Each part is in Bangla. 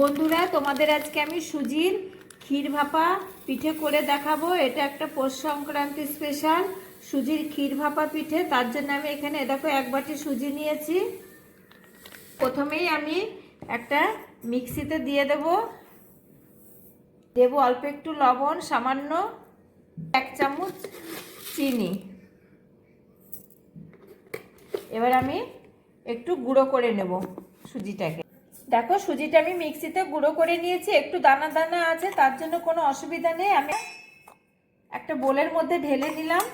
বন্ধুরা, তোমাদের আজকে আমি সুজির ক্ষীর ভাপা পিঠে করে দেখাবো। এটা একটা পৌষ সংক্রান্তি স্পেশাল সুজির ক্ষীর ভাপা পিঠে। তার জন্য আমি এখানে দেখো, এক বাটি সুজি নিয়েছি। প্রথমেই আমি একটা মিক্সিতে দিয়ে দেব। দেব অল্প একটু লবণ, সামান্য এক চামচ চিনি। এবার আমি একটু গুঁড়ো করে নেব সুজিটাকে। দেখো, সুজিটা আমি মিক্সিতে গুঁড়ো করে নিয়েছি, একটু দানা দানা আছে, তার জন্য কোনো অসুবিধা নেই। আমি একটা বোলের মধ্যে ঢেলে নিলাম।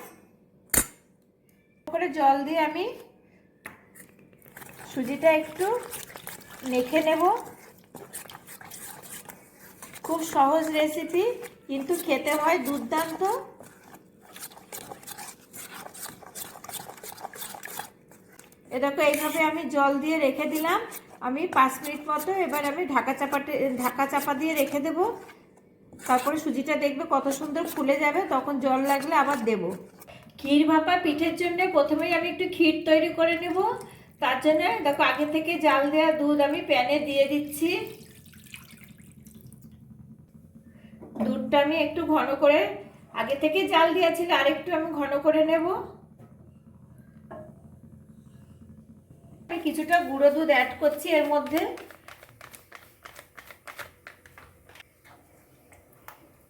করে জল দিয়ে আমি সুজিটা একটু মেখে নেব। খুব সহজ রেসিপি কিন্তু খেতে হয় দুর্দান্ত। এ দেখো, এইভাবে আমি জল দিয়ে রেখে দিলাম। আমি পাঁচ মিনিট মতো এবার আমি ঢাকা চাপাতে, ঢাকা চাপা দিয়ে রেখে দেব। তারপরে সুজিটা দেখবে কত সুন্দর ফুলে যাবে, তখন জল লাগলে আবার দেব। ক্ষীর ভাপা পিঠের জন্য প্রথমেই আমি একটু ক্ষীর তৈরি করে নেব। তার জন্য দেখো, আগে থেকে জাল দেওয়া দুধ আমি প্যানে দিয়ে দিচ্ছি। দুধটা আমি একটু ঘন করে, আগে থেকে জাল দিয়েছিল আর একটু আমি ঘন করে নেব। কিছুটা গুঁড়ো দুধ অ্যাড করছি এর মধ্যে।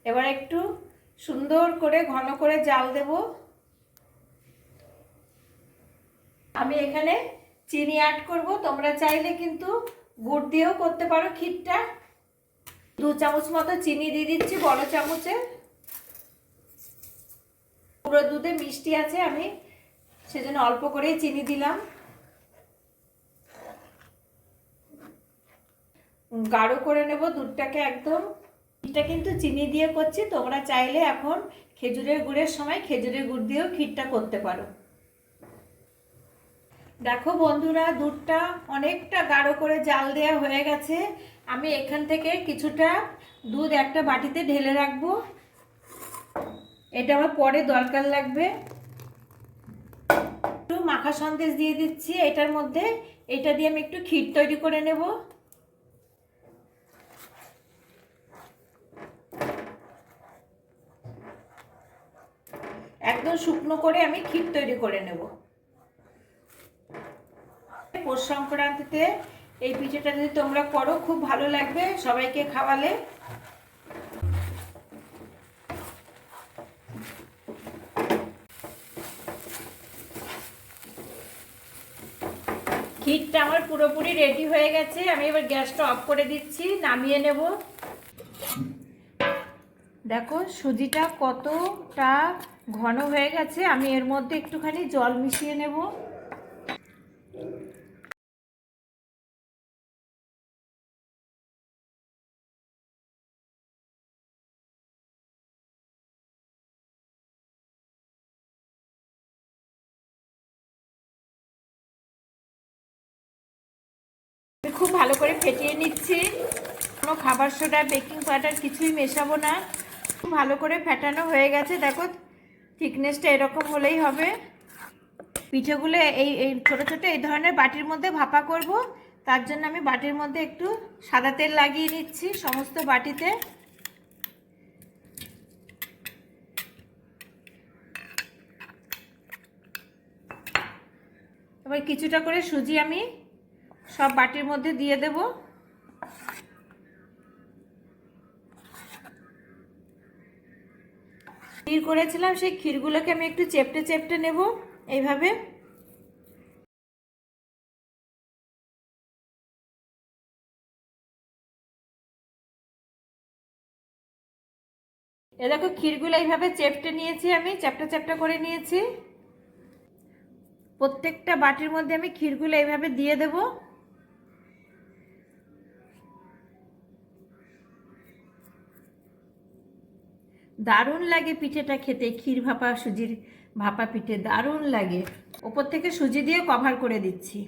এবার একটু সুন্দর করে ঘন করে জাল দেব। আমি এখানে চিনি অ্যাড করব। তোমরা চাইলে কিন্তু গুড় দিয়েও করতে পারো ক্ষীরটা। দু চামচ মতো চিনি দিয়ে দিচ্ছি বড় চামচে। পুরো দুধে মিষ্টি আছে, আমি সেজন্য অল্প করেই চিনি দিলাম। গাঢ় করে নেব দুধটাকে একদম। এটা কিন্তু চিনি দিয়ে করছি, তোমরা চাইলে এখন খেজুরের গুড়ের সময় খেজুরের গুড় দিয়েও ক্ষীরটা করতে পারো। দেখো বন্ধুরা, দুধটা অনেকটা গাঢ় করে জাল দেওয়া হয়ে গেছে। আমি এখান থেকে কিছুটা দুধ একটা বাটিতে ঢেলে রাখব। এটা আমার পরে দরকার লাগবে। একটু মাখা সন্দেশ দিয়ে দিচ্ছি, এটার মধ্যে। এটা দিয়ে আমি একটু ক্ষীর তৈরি করে নেব। একদম শুকনো করে আমি ক্ষীর তৈরি করে নেব। পৌষ সংক্রান্তিতে এই পিঠেটা যদি তোমরা করো, খুব ভালো লাগবে সবাইকে খাওয়ালে। ক্ষীরটা আমার পুরোপুরি রেডি হয়ে গেছে। আমি এবার গ্যাসটা অফ করে দিচ্ছি, নামিয়ে নেব। দেখো, সুজিটা কতটা ঘন হয়ে গেছে, আমি এর মধ্যে একটুখানি জল মিশিয়ে নেব। খুব ভালো করে ফেটিয়ে নিচ্ছি। কোনো খাবার সোডা, বেকিং পাউডার কিছুই মেশাবো না। খুব ভালো করে ফেটানো হয়ে গেছে। দেখো থিকনেসটা এরকম হলেই হবে। পিঠেগুলো এই এই ছোটো ছোটো এই ধরনের বাটির মধ্যে ভাপা করব। তার জন্য আমি বাটির মধ্যে একটু সাদা তেল লাগিয়ে নিচ্ছি সমস্ত বাটিতে। এবার কিছুটা করে সুজি আমি সব বাটির মধ্যে দিয়ে দেব। ক্ষীর করেছিলাম, সেই ক্ষীরগুলোকে আমি একটু চেপটে চেপটে নেব, এইভাবে। এ দেখো, ক্ষীরগুলো এইভাবে চেপটে নিয়েছি আমি, চ্যাপটা চ্যাপটা করে নিয়েছি। প্রত্যেকটা বাটির মধ্যে আমি ক্ষীরগুলো এইভাবে দিয়ে দেবো। দারুণ লাগে পিঠেটা খেতে। ক্ষীর ভাপা, সুজির ভাপা পিঠে দারুণ লাগে। ওপর থেকে সুজি দিয়ে কভার করে দিচ্ছি।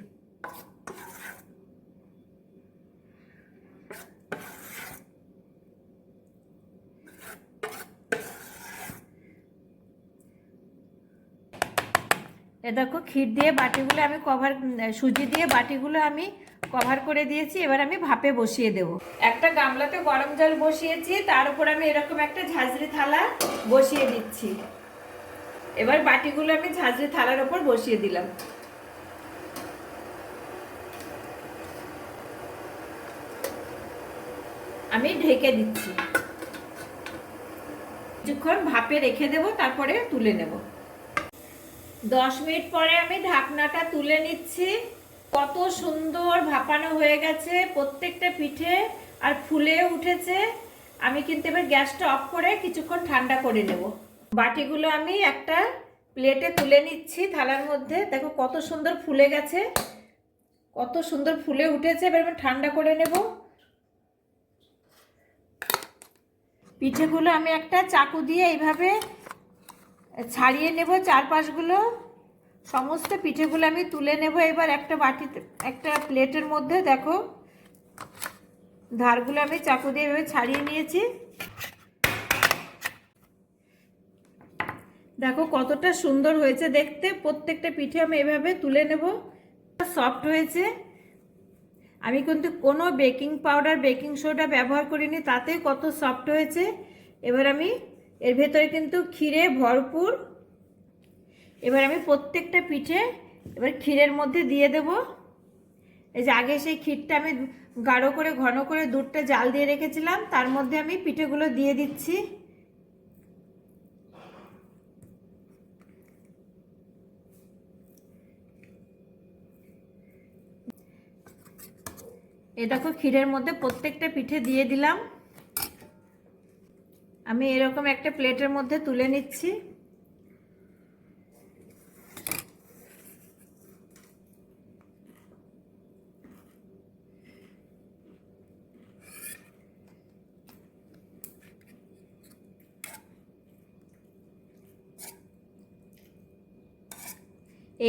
এ দেখো, ক্ষীর দিয়ে বাটিগুলো আমি কভার সুজি দিয়ে বাটিগুলো আমি কভার করে দিয়েছি, এবার আমি ভাপে বসিয়ে দেব। একটা গামলাতে গরম জল বসিয়েছি, তার উপর আমি এরকম একটা ঝাঁঝরি থালা বসিয়ে দিচ্ছি। এবার বাটিগুলো আমি ঝাঁঝরি থালার উপর বসিয়ে দিলাম। আমি ঢেকে দিচ্ছি। কিছুক্ষণ ভাপে রেখে দেব, তারপরে তুলে নেব। দশ মিনিট পরে আমি ঢাকনাটা তুলে নিচ্ছি। কত সুন্দর ভাপানো হয়ে গেছে প্রত্যেকটা পিঠে আর ফুলে উঠেছে। আমি কিন্তু এবার গ্যাসটা অফ করে কিছুক্ষণ ঠান্ডা করে নেব। বাটিগুলো আমি একটা প্লেটে তুলে নিচ্ছি থালার মধ্যে। দেখো কত সুন্দর ফুলে গেছে, কত সুন্দর ফুলে উঠেছে। এবার আমি ঠান্ডা করে নেব। পিঠেগুলো আমি একটা চাকু দিয়ে এইভাবে ছাড়িয়ে নেব চারপাশগুলো। সমস্ত পিঠেগুলো আমি তুলে নেব এবার একটা বাটিতে, একটা প্লেটের মধ্যে, দেখো। ধারগুলো আমি চাকু দিয়ে এভাবে ছাড়িয়ে নিয়েছি। দেখো কতটা সুন্দর হয়েছে দেখতে। প্রত্যেকটা পিঠে আমি এভাবে তুলে নেব। সফট হয়েছে। আমি কিন্তু কোনো বেকিং পাউডার, বেকিং সোডা ব্যবহার করিনি, তাতেই কত সফট হয়েছে। এবার আমি এর ভেতরে কিন্তু ক্ষীরে ভরপুর এবার আমি প্রত্যেকটা পিঠে এবার ক্ষীরের মধ্যে দিয়ে দেব। এই যে আগে সেই ক্ষীরটা আমি গাঢ় করে, ঘন করে দুধটা জাল দিয়ে রেখেছিলাম, তার মধ্যে আমি পিঠেগুলো দিয়ে দিচ্ছি। এ দেখো ক্ষীরের মধ্যে প্রত্যেকটা পিঠে দিয়ে দিলাম। আমি এরকম একটা প্লেটের মধ্যে তুলে নিচ্ছি।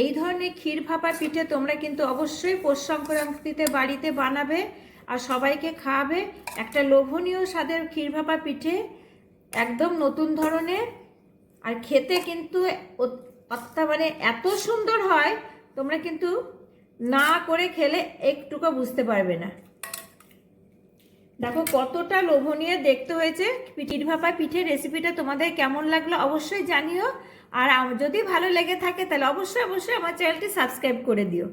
এই ধরনের ক্ষীর ভাপা পিঠে তোমরা কিন্তু অবশ্যই পৌষ সংক্রান্তিতে বাড়িতে বানাবে আর সবাইকে খাওয়াবে। একটা লোভনীয় স্বাদের ক্ষীর ভাপা পিঠে, একদম নতুন ধরনের। আর খেতে কিন্তু মানে এত সুন্দর হয়, তোমরা কিন্তু না করে খেলে একটুকু বুঝতে পারবে না। দেখো কতটা লোভনীয় দেখতে হয়েছে। পিঠির ভাপা পিঠে রেসিপিটা তোমাদের কেমন লাগল অবশ্যই জানিও। আর যদি ভালো লেগে থাকে তাহলে অবশ্যই অবশ্যই আমার চ্যানেলটি সাবস্ক্রাইব করে দিও।